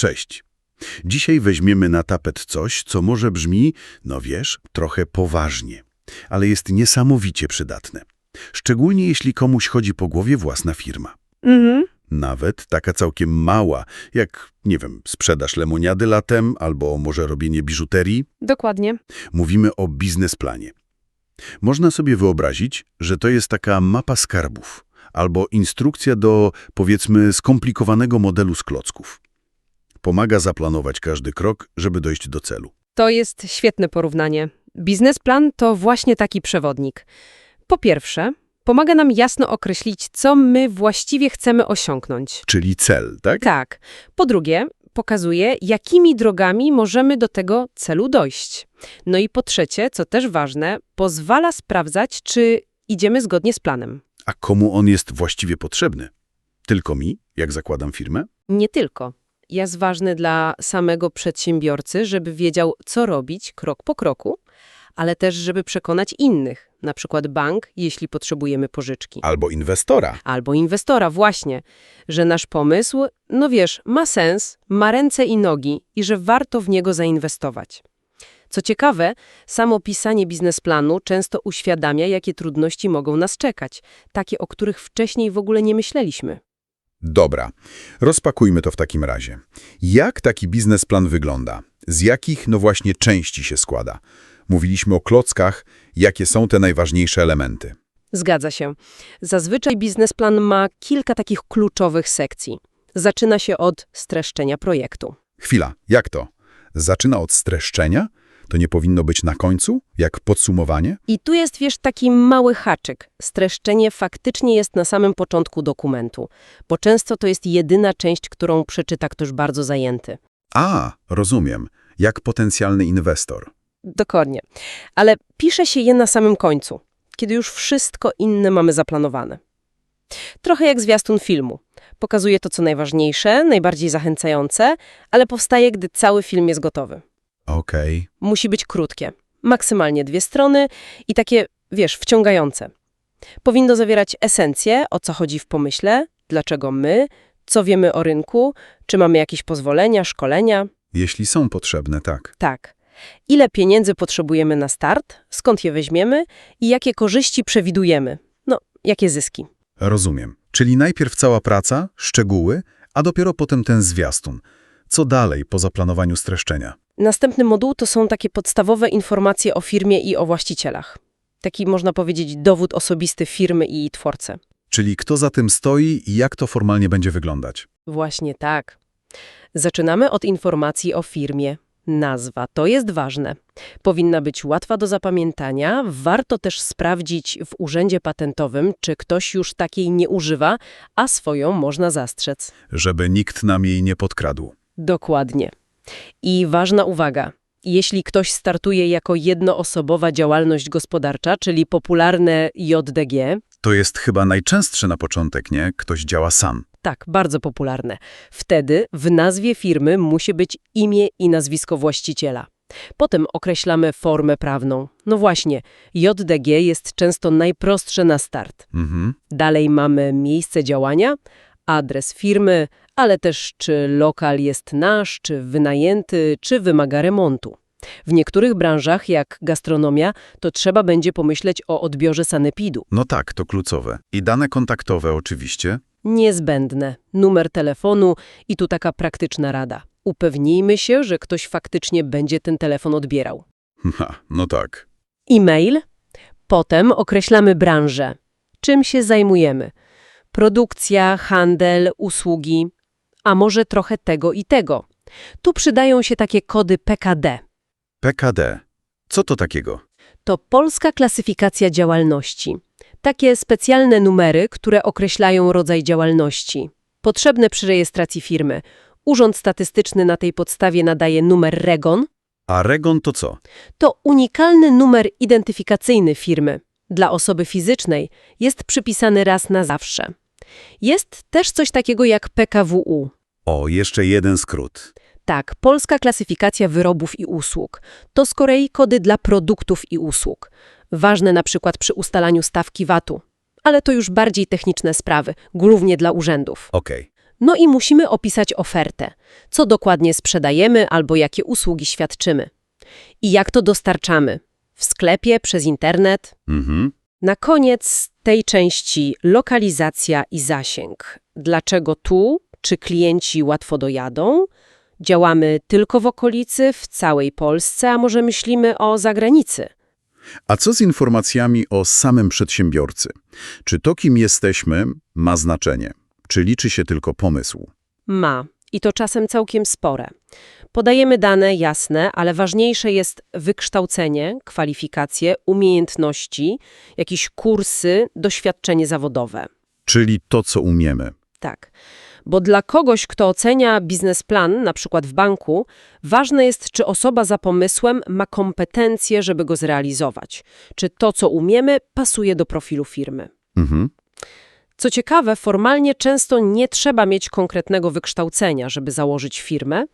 Cześć. Dzisiaj weźmiemy na tapet coś, co może brzmi, no wiesz, trochę poważnie, ale jest niesamowicie przydatne. Szczególnie jeśli komuś chodzi po głowie własna firma. Mhm. Nawet taka całkiem mała, jak, nie wiem, sprzedaż lemoniady latem albo może robienie biżuterii. Dokładnie. Mówimy o biznesplanie. Można sobie wyobrazić, że to jest taka mapa skarbów albo instrukcja do, powiedzmy, skomplikowanego modelu z klocków. Pomaga zaplanować każdy krok, żeby dojść do celu. To jest świetne porównanie. Biznesplan to właśnie taki przewodnik. Po pierwsze, pomaga nam jasno określić, co my właściwie chcemy osiągnąć. Czyli cel, tak? Tak. Po drugie, pokazuje, jakimi drogami możemy do tego celu dojść. No i po trzecie, co też ważne, pozwala sprawdzać, czy idziemy zgodnie z planem. A komu on jest właściwie potrzebny? Tylko mi, jak zakładam firmę? Nie tylko. Jest ważny dla samego przedsiębiorcy, żeby wiedział, co robić krok po kroku, ale też, żeby przekonać innych, na przykład bank, jeśli potrzebujemy pożyczki. Albo inwestora. Albo inwestora, właśnie, że nasz pomysł, no wiesz, ma sens, ma ręce i nogi i że warto w niego zainwestować. Co ciekawe, samo pisanie biznesplanu często uświadamia, jakie trudności mogą nas czekać, takie, o których wcześniej w ogóle nie myśleliśmy. Dobra, rozpakujmy to w takim razie. Jak taki biznesplan wygląda? Z jakich, no właśnie, części się składa? Mówiliśmy o klockach, jakie są te najważniejsze elementy. Zgadza się. Zazwyczaj biznesplan ma kilka takich kluczowych sekcji. Zaczyna się od streszczenia projektu. Chwila, jak to? Zaczyna od streszczenia? To nie powinno być na końcu? Jak podsumowanie? I tu jest, wiesz, taki mały haczyk. Streszczenie faktycznie jest na samym początku dokumentu, bo często to jest jedyna część, którą przeczyta ktoś bardzo zajęty. A, rozumiem. Jak potencjalny inwestor. Dokładnie. Ale pisze się je na samym końcu, kiedy już wszystko inne mamy zaplanowane. Trochę jak zwiastun filmu. Pokazuje to, co najważniejsze, najbardziej zachęcające, ale powstaje, gdy cały film jest gotowy. Okej. Musi być krótkie, maksymalnie dwie strony i takie, wiesz, wciągające. Powinno zawierać esencję, o co chodzi w pomyśle, dlaczego my, co wiemy o rynku, czy mamy jakieś pozwolenia, szkolenia. Jeśli są potrzebne, tak. Tak. Ile pieniędzy potrzebujemy na start, skąd je weźmiemy i jakie korzyści przewidujemy. No, jakie zyski. Rozumiem. Czyli najpierw cała praca, szczegóły, a dopiero potem ten zwiastun. Co dalej po zaplanowaniu streszczenia? Następny moduł to są takie podstawowe informacje o firmie i o właścicielach. Taki, można powiedzieć, dowód osobisty firmy i jej twórcy. Czyli kto za tym stoi i jak to formalnie będzie wyglądać? Właśnie tak. Zaczynamy od informacji o firmie. Nazwa to jest ważne. Powinna być łatwa do zapamiętania. Warto też sprawdzić w urzędzie patentowym, czy ktoś już takiej nie używa, a swoją można zastrzec. Żeby nikt nam jej nie podkradł. Dokładnie. I ważna uwaga. Jeśli ktoś startuje jako jednoosobowa działalność gospodarcza, czyli popularne JDG, To jest chyba najczęstsze na początek, nie? Ktoś działa sam. tak, bardzo popularne, wtedy w nazwie firmy musi być imię i nazwisko właściciela. Potem określamy formę prawną. No właśnie, JDG jest często najprostsze na start. Mhm. Dalej mamy miejsce działania, adres firmy, ale też czy lokal jest nasz, czy wynajęty, czy wymaga remontu. W niektórych branżach, jak gastronomia, to trzeba będzie pomyśleć o odbiorze sanepidu. No tak, to kluczowe. I dane kontaktowe oczywiście. Niezbędne. Numer telefonu i tu taka praktyczna rada. Upewnijmy się, że ktoś faktycznie będzie ten telefon odbierał. Ha, no tak. E-mail. Potem określamy branżę. Czym się zajmujemy? Produkcja, handel, usługi, a może trochę tego i tego. Tu przydają się takie kody PKD. PKD. Co to takiego? To polska klasyfikacja działalności. Takie specjalne numery, które określają rodzaj działalności. Potrzebne przy rejestracji firmy. Urząd Statystyczny na tej podstawie nadaje numer REGON. A REGON to co? To unikalny numer identyfikacyjny firmy. Dla osoby fizycznej jest przypisany raz na zawsze. Jest też coś takiego jak PKWU. O, jeszcze jeden skrót. Tak, Polska Klasyfikacja Wyrobów i Usług. To z kolei kody dla produktów i usług. Ważne na przykład przy ustalaniu stawki VAT-u. Ale to już bardziej techniczne sprawy, głównie dla urzędów. Okej. No i musimy opisać ofertę. Co dokładnie sprzedajemy albo jakie usługi świadczymy. I jak to dostarczamy. W sklepie, przez internet. Mhm. Na koniec tej części lokalizacja i zasięg. Dlaczego tu? Czy klienci łatwo dojadą? Działamy tylko w okolicy, w całej Polsce, a może myślimy o zagranicy? A co z informacjami o samym przedsiębiorcy? Czy to, kim jesteśmy, ma znaczenie? Czy liczy się tylko pomysł? Ma. I to czasem całkiem spore. Podajemy dane jasne, ale ważniejsze jest wykształcenie, kwalifikacje, umiejętności, jakieś kursy, doświadczenie zawodowe. Czyli to, co umiemy. Tak. Bo dla kogoś, kto ocenia biznesplan, na przykład w banku, ważne jest, czy osoba za pomysłem ma kompetencje, żeby go zrealizować. Czy to, co umiemy, pasuje do profilu firmy. Mhm. Co ciekawe, formalnie często nie trzeba mieć konkretnego wykształcenia, żeby założyć firmę,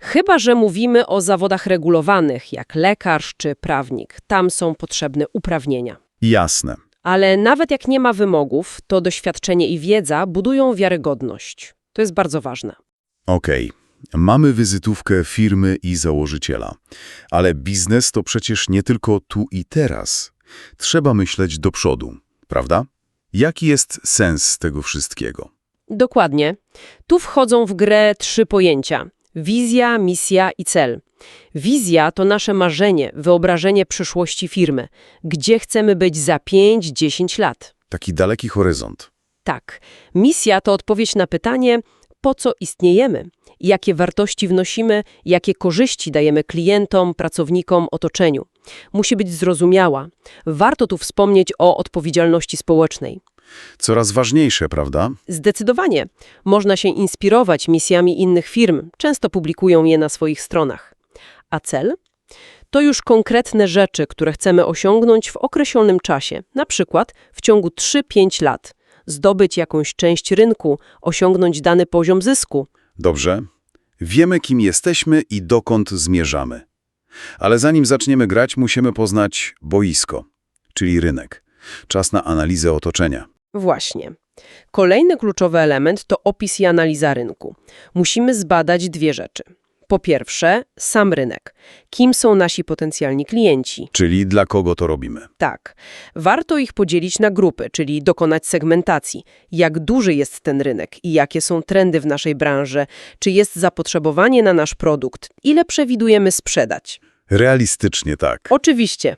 chyba że mówimy o zawodach regulowanych, jak lekarz czy prawnik. Tam są potrzebne uprawnienia. Jasne. Ale nawet jak nie ma wymogów, to doświadczenie i wiedza budują wiarygodność. To jest bardzo ważne. Okej. Mamy wizytówkę firmy i założyciela. Ale biznes to przecież nie tylko tu i teraz. Trzeba myśleć do przodu, prawda? Jaki jest sens tego wszystkiego? Dokładnie. Tu wchodzą w grę trzy pojęcia: wizja, misja i cel. Wizja to nasze marzenie, wyobrażenie przyszłości firmy, gdzie chcemy być za 5-10 lat. Taki daleki horyzont. Tak. Misja to odpowiedź na pytanie, po co istniejemy, jakie wartości wnosimy, jakie korzyści dajemy klientom, pracownikom, otoczeniu. Musi być zrozumiała. Warto tu wspomnieć o odpowiedzialności społecznej. Coraz ważniejsze, prawda? Zdecydowanie. Można się inspirować misjami innych firm, często publikują je na swoich stronach. A cel? To już konkretne rzeczy, które chcemy osiągnąć w określonym czasie, na przykład w ciągu 3-5 lat. Zdobyć jakąś część rynku, osiągnąć dany poziom zysku. Dobrze. Wiemy, kim jesteśmy i dokąd zmierzamy. Ale zanim zaczniemy grać, musimy poznać boisko, czyli rynek. Czas na analizę otoczenia. Właśnie. Kolejny kluczowy element to opis i analiza rynku. Musimy zbadać dwie rzeczy. Po pierwsze, sam rynek. Kim są nasi potencjalni klienci? Czyli dla kogo to robimy. Tak. Warto ich podzielić na grupy, czyli dokonać segmentacji. Jak duży jest ten rynek i jakie są trendy w naszej branży? Czy jest zapotrzebowanie na nasz produkt? Ile przewidujemy sprzedać? Realistycznie tak. Oczywiście.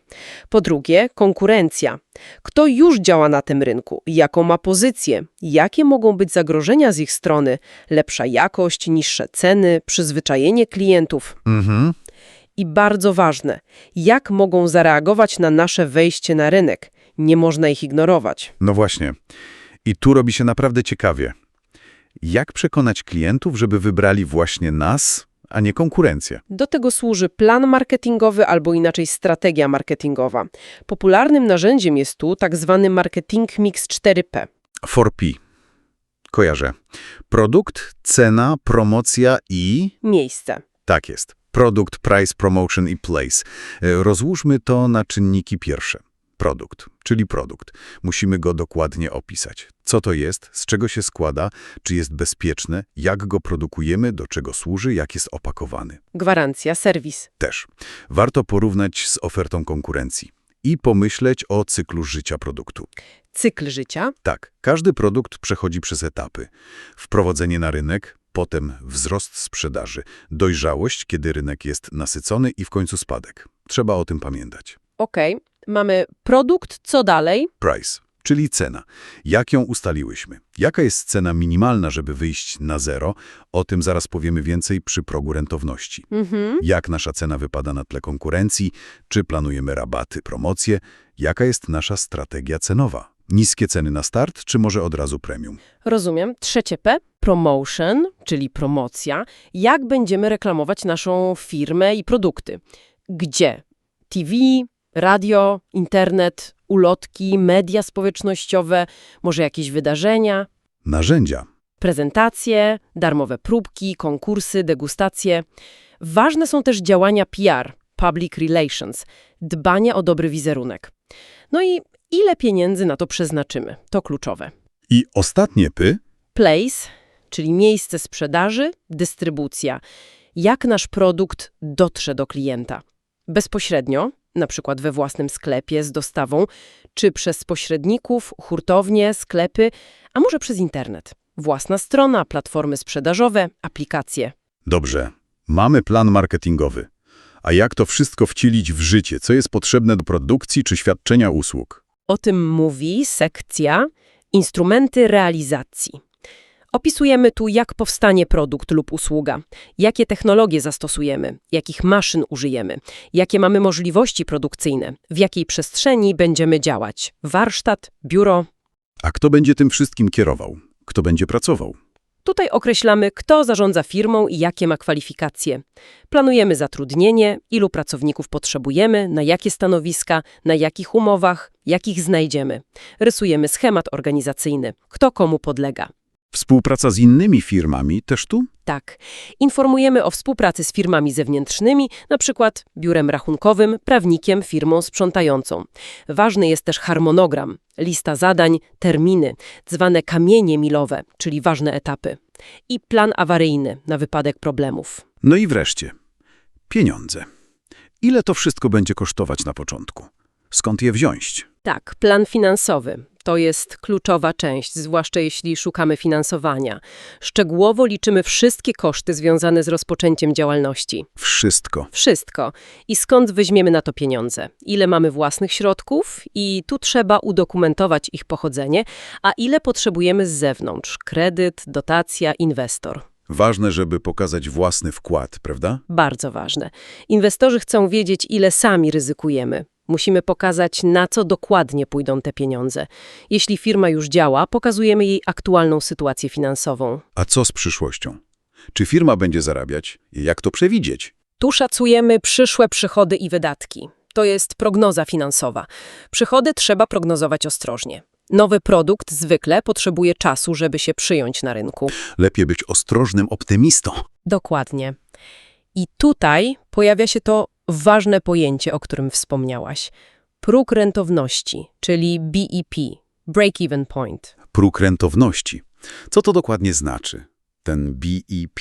Po drugie, konkurencja. Kto już działa na tym rynku? Jaką ma pozycję? Jakie mogą być zagrożenia z ich strony? Lepsza jakość, niższe ceny, przyzwyczajenie klientów? Mhm. I bardzo ważne, jak mogą zareagować na nasze wejście na rynek? Nie można ich ignorować. No właśnie. I tu robi się naprawdę ciekawie. Jak przekonać klientów, żeby wybrali właśnie nas, a nie konkurencję? Do tego służy plan marketingowy albo inaczej strategia marketingowa. Popularnym narzędziem jest tu tak zwany marketing mix 4P. 4P. Kojarzę. Produkt, cena, promocja i... Miejsce. Tak jest. Produkt, price, promotion i place. E, Rozłóżmy to na czynniki pierwsze. Produkt, czyli produkt. Musimy go dokładnie opisać. Co to jest, z czego się składa, czy jest bezpieczne, jak go produkujemy, do czego służy, jak jest opakowany. Gwarancja, serwis. Też. Warto porównać z ofertą konkurencji i pomyśleć o cyklu życia produktu. Cykl życia. Tak, każdy produkt przechodzi przez etapy. Wprowadzenie na rynek, potem wzrost sprzedaży, dojrzałość, kiedy rynek jest nasycony i w końcu spadek. Trzeba o tym pamiętać. Ok, mamy produkt, co dalej? Price, czyli cena. Jak ją ustaliłyśmy? Jaka jest cena minimalna, żeby wyjść na zero? O tym zaraz powiemy więcej przy progu rentowności. Mhm. Jak nasza cena wypada na tle konkurencji? Czy planujemy rabaty, promocje? Jaka jest nasza strategia cenowa? Niskie ceny na start, czy może od razu premium? Rozumiem. Trzecie P, promotion, czyli promocja. Jak będziemy reklamować naszą firmę i produkty? Gdzie? TV, radio, internet, ulotki, media społecznościowe, może jakieś wydarzenia, Narzędzia. prezentacje, darmowe próbki, konkursy, degustacje. Ważne są też działania PR, public relations, dbanie o dobry wizerunek. No i ile pieniędzy na to przeznaczymy? To kluczowe. I ostatnie py? Place, czyli miejsce sprzedaży, dystrybucja. Jak nasz produkt dotrze do klienta? Bezpośrednio, na przykład we własnym sklepie z dostawą, czy przez pośredników, hurtownie, sklepy, a może przez internet. Własna strona, platformy sprzedażowe, aplikacje. Dobrze, mamy plan marketingowy. A jak to wszystko wcielić w życie? Co jest potrzebne do produkcji czy świadczenia usług? O tym mówi sekcja Instrumenty realizacji. Opisujemy tu, jak powstanie produkt lub usługa, jakie technologie zastosujemy, jakich maszyn użyjemy, jakie mamy możliwości produkcyjne, w jakiej przestrzeni będziemy działać warsztat, biuro. A kto będzie tym wszystkim kierował? Kto będzie pracował? Tutaj określamy, kto zarządza firmą i jakie ma kwalifikacje. Planujemy zatrudnienie, ilu pracowników potrzebujemy, na jakie stanowiska, na jakich umowach, jakich znajdziemy. Rysujemy schemat organizacyjny, kto komu podlega. Współpraca z innymi firmami też tu? Tak. Informujemy o współpracy z firmami zewnętrznymi, na przykład biurem rachunkowym, prawnikiem, firmą sprzątającą. Ważny jest też harmonogram, lista zadań, terminy, zwane kamienie milowe, czyli ważne etapy. I plan awaryjny na wypadek problemów. No i wreszcie, pieniądze. Ile to wszystko będzie kosztować na początku? Skąd je wziąć? Tak, plan finansowy. To jest kluczowa część, zwłaszcza jeśli szukamy finansowania. Szczegółowo liczymy wszystkie koszty związane z rozpoczęciem działalności. Wszystko. Wszystko. I skąd weźmiemy na to pieniądze? Ile mamy własnych środków? I tu trzeba udokumentować ich pochodzenie, a ile potrzebujemy z zewnątrz? Kredyt, dotacja, inwestor. Ważne, żeby pokazać własny wkład, prawda? Bardzo ważne. Inwestorzy chcą wiedzieć, ile sami ryzykujemy. Musimy pokazać, na co dokładnie pójdą te pieniądze. Jeśli firma już działa, pokazujemy jej aktualną sytuację finansową. A co z przyszłością? Czy firma będzie zarabiać? I jak to przewidzieć? Tu szacujemy przyszłe przychody i wydatki. To jest prognoza finansowa. Przychody trzeba prognozować ostrożnie. Nowy produkt zwykle potrzebuje czasu, żeby się przyjąć na rynku. Lepiej być ostrożnym optymistą. Dokładnie. I tutaj pojawia się to ważne pojęcie, o którym wspomniałaś. Próg rentowności, czyli BEP, Break-Even Point. Próg rentowności. Co to dokładnie znaczy? Ten BEP.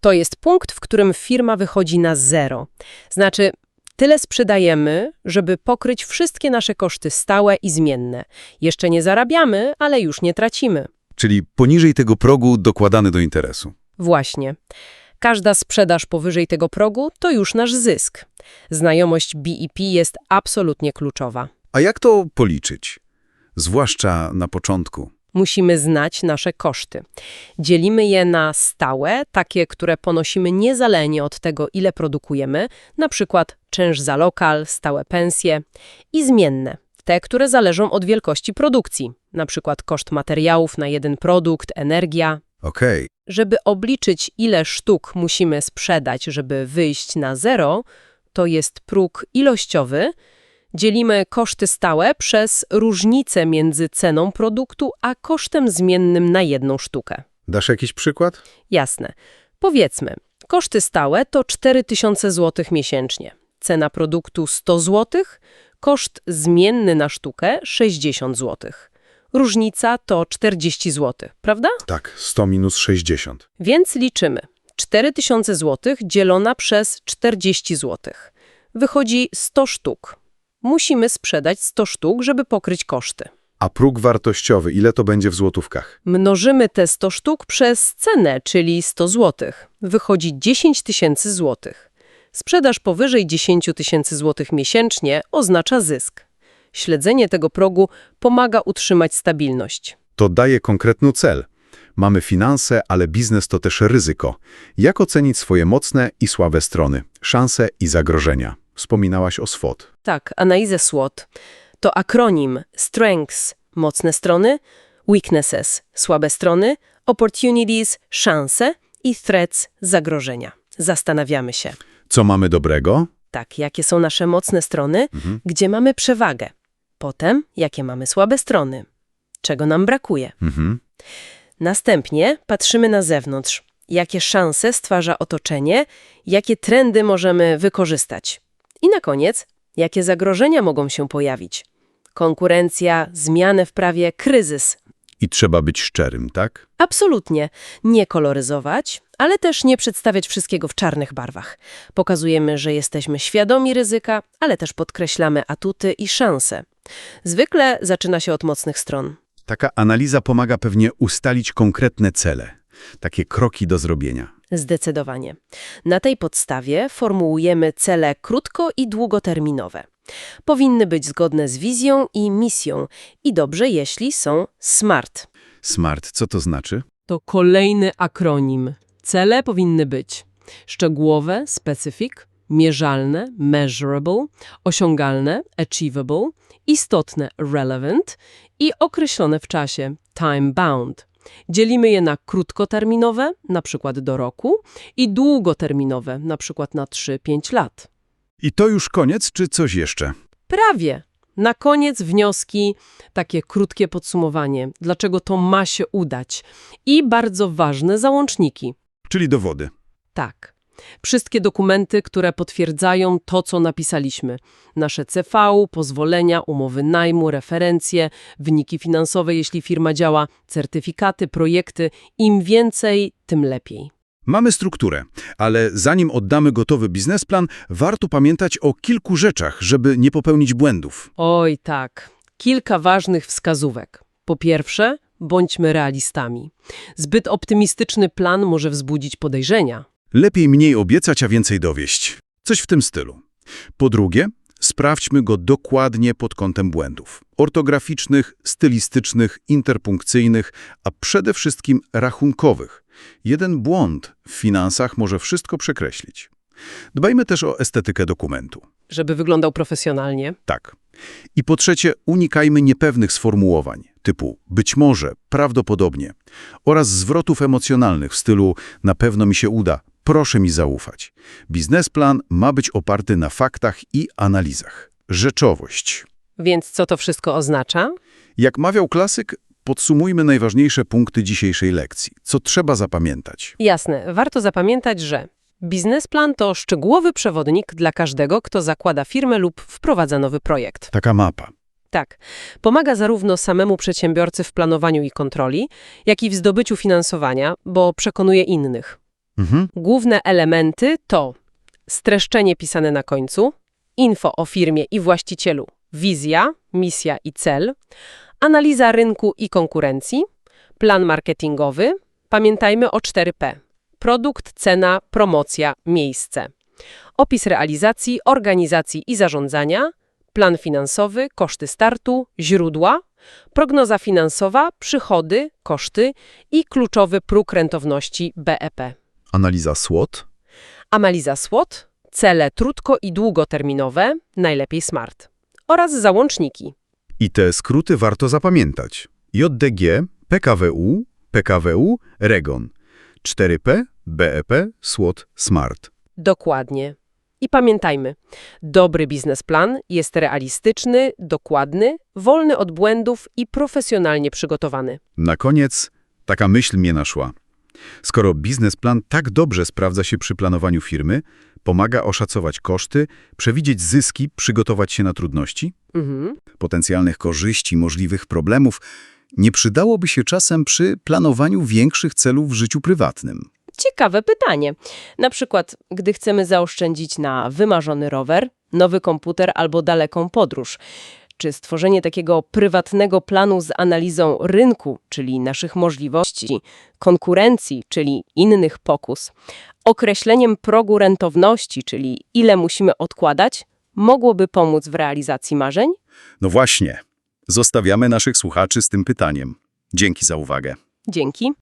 To jest punkt, w którym firma wychodzi na zero. Znaczy, tyle sprzedajemy, żeby pokryć wszystkie nasze koszty stałe i zmienne. Jeszcze nie zarabiamy, ale już nie tracimy. Czyli poniżej tego progu dokładany do interesu. Właśnie. Każda sprzedaż powyżej tego progu to już nasz zysk. Znajomość BEP jest absolutnie kluczowa. A jak to policzyć? Zwłaszcza na początku. Musimy znać nasze koszty. Dzielimy je na stałe, takie, które ponosimy niezależnie od tego, ile produkujemy, na przykład czynsz za lokal, stałe pensje, i zmienne, te, które zależą od wielkości produkcji, na przykład koszt materiałów na jeden produkt, energia. Okej. Żeby obliczyć, ile sztuk musimy sprzedać, żeby wyjść na zero, to jest próg ilościowy, dzielimy koszty stałe przez różnicę między ceną produktu a kosztem zmiennym na jedną sztukę. Dasz jakiś przykład? Jasne. Powiedzmy, koszty stałe to 4000 zł miesięcznie. Cena produktu 100 zł, koszt zmienny na sztukę 60 zł. Różnica to 40 zł, prawda? Tak, 100 minus 60. Więc liczymy. 4000 zł dzielona przez 40 zł. Wychodzi 100 sztuk. Musimy sprzedać 100 sztuk, żeby pokryć koszty. A próg wartościowy, ile to będzie w złotówkach? Mnożymy te 100 sztuk przez cenę, czyli 100 zł. Wychodzi 10 tysięcy złotych. Sprzedaż powyżej 10 tysięcy złotych miesięcznie oznacza zysk. Śledzenie tego progu pomaga utrzymać stabilność. To daje konkretny cel. Mamy finanse, ale biznes to też ryzyko. Jak ocenić swoje mocne i słabe strony, szanse i zagrożenia? Wspominałaś o SWOT. Tak, analizę SWOT to akronim Strengths – mocne strony, Weaknesses – słabe strony, Opportunities – szanse i Threats – zagrożenia. Zastanawiamy się, Co mamy dobrego? tak, jakie są nasze mocne strony, gdzie mamy przewagę. Potem, jakie mamy słabe strony, czego nam brakuje. Mhm. Następnie patrzymy na zewnątrz, jakie szanse stwarza otoczenie, jakie trendy możemy wykorzystać. I na koniec, jakie zagrożenia mogą się pojawić. Konkurencja, zmiany w prawie, kryzys. I trzeba być szczerym, tak? Absolutnie. Nie koloryzować, ale też nie przedstawiać wszystkiego w czarnych barwach. Pokazujemy, że jesteśmy świadomi ryzyka, ale też podkreślamy atuty i szanse. Zwykle zaczyna się od mocnych stron. Taka analiza pomaga pewnie ustalić konkretne cele, takie kroki do zrobienia. Zdecydowanie. Na tej podstawie formułujemy cele krótko i długoterminowe. Powinny być zgodne z wizją i misją i dobrze, jeśli są SMART. Smart, co to znaczy? To kolejny akronim. Cele powinny być szczegółowe, specific, mierzalne, measurable, osiągalne, achievable, istotne, relevant i określone w czasie, time bound. Dzielimy je na krótkoterminowe, na przykład do roku, i długoterminowe, na przykład na 3-5 lat. I to już koniec, czy coś jeszcze? Prawie. Na koniec wnioski, takie krótkie podsumowanie, dlaczego to ma się udać. I bardzo ważne załączniki. Czyli dowody. Tak. Wszystkie dokumenty, które potwierdzają to, co napisaliśmy. Nasze CV, pozwolenia, umowy najmu, referencje, wyniki finansowe, jeśli firma działa, certyfikaty, projekty. Im więcej, tym lepiej. Mamy strukturę, ale zanim oddamy gotowy biznesplan, warto pamiętać o kilku rzeczach, żeby nie popełnić błędów. Oj, tak. Kilka ważnych wskazówek. Po pierwsze, bądźmy realistami. Zbyt optymistyczny plan może wzbudzić podejrzenia. Lepiej mniej obiecać, a więcej dowieść. Coś w tym stylu. Po drugie, sprawdźmy go dokładnie pod kątem błędów. Ortograficznych, stylistycznych, interpunkcyjnych, a przede wszystkim rachunkowych. Jeden błąd w finansach może wszystko przekreślić. Dbajmy też o estetykę dokumentu. Żeby wyglądał profesjonalnie. Tak. I po trzecie, unikajmy niepewnych sformułowań, typu być może, prawdopodobnie, oraz zwrotów emocjonalnych w stylu na pewno mi się uda, proszę mi zaufać. Biznesplan ma być oparty na faktach i analizach. Rzeczowość. Więc co to wszystko oznacza? Jak mawiał klasyk, podsumujmy najważniejsze punkty dzisiejszej lekcji. Co trzeba zapamiętać? Jasne, warto zapamiętać, że biznesplan to szczegółowy przewodnik dla każdego, kto zakłada firmę lub wprowadza nowy projekt. Taka mapa. Tak, pomaga zarówno samemu przedsiębiorcy w planowaniu i kontroli, jak i w zdobyciu finansowania, bo przekonuje innych. Mhm. Główne elementy to streszczenie pisane na końcu, info o firmie i właścicielu, wizja, misja i cel, analiza rynku i konkurencji, plan marketingowy, pamiętajmy o 4P. Produkt, cena, promocja, miejsce. Opis realizacji, organizacji i zarządzania, plan finansowy, koszty startu, źródła, prognoza finansowa, przychody, koszty i kluczowy próg rentowności BEP. Analiza SWOT. Analiza SWOT, cele krótko i długoterminowe, najlepiej SMART. Oraz załączniki. I te skróty warto zapamiętać. JDG, PKWU, PKWU, REGON. 4P, BEP, SWOT, SMART. Dokładnie. I pamiętajmy, dobry biznesplan jest realistyczny, dokładny, wolny od błędów i profesjonalnie przygotowany. Na koniec taka myśl mnie naszła. Skoro biznesplan tak dobrze sprawdza się przy planowaniu firmy, pomaga oszacować koszty, przewidzieć zyski, przygotować się na trudności, Mhm. potencjalnych korzyści, możliwych problemów, nie przydałoby się czasem przy planowaniu większych celów w życiu prywatnym. Ciekawe pytanie. Na przykład, gdy chcemy zaoszczędzić na wymarzony rower, nowy komputer albo daleką podróż. Czy stworzenie takiego prywatnego planu z analizą rynku, czyli naszych możliwości, konkurencji, czyli innych pokus, określeniem progu rentowności, czyli ile musimy odkładać, mogłoby pomóc w realizacji marzeń? No właśnie, zostawiamy naszych słuchaczy z tym pytaniem. Dzięki za uwagę. Dzięki.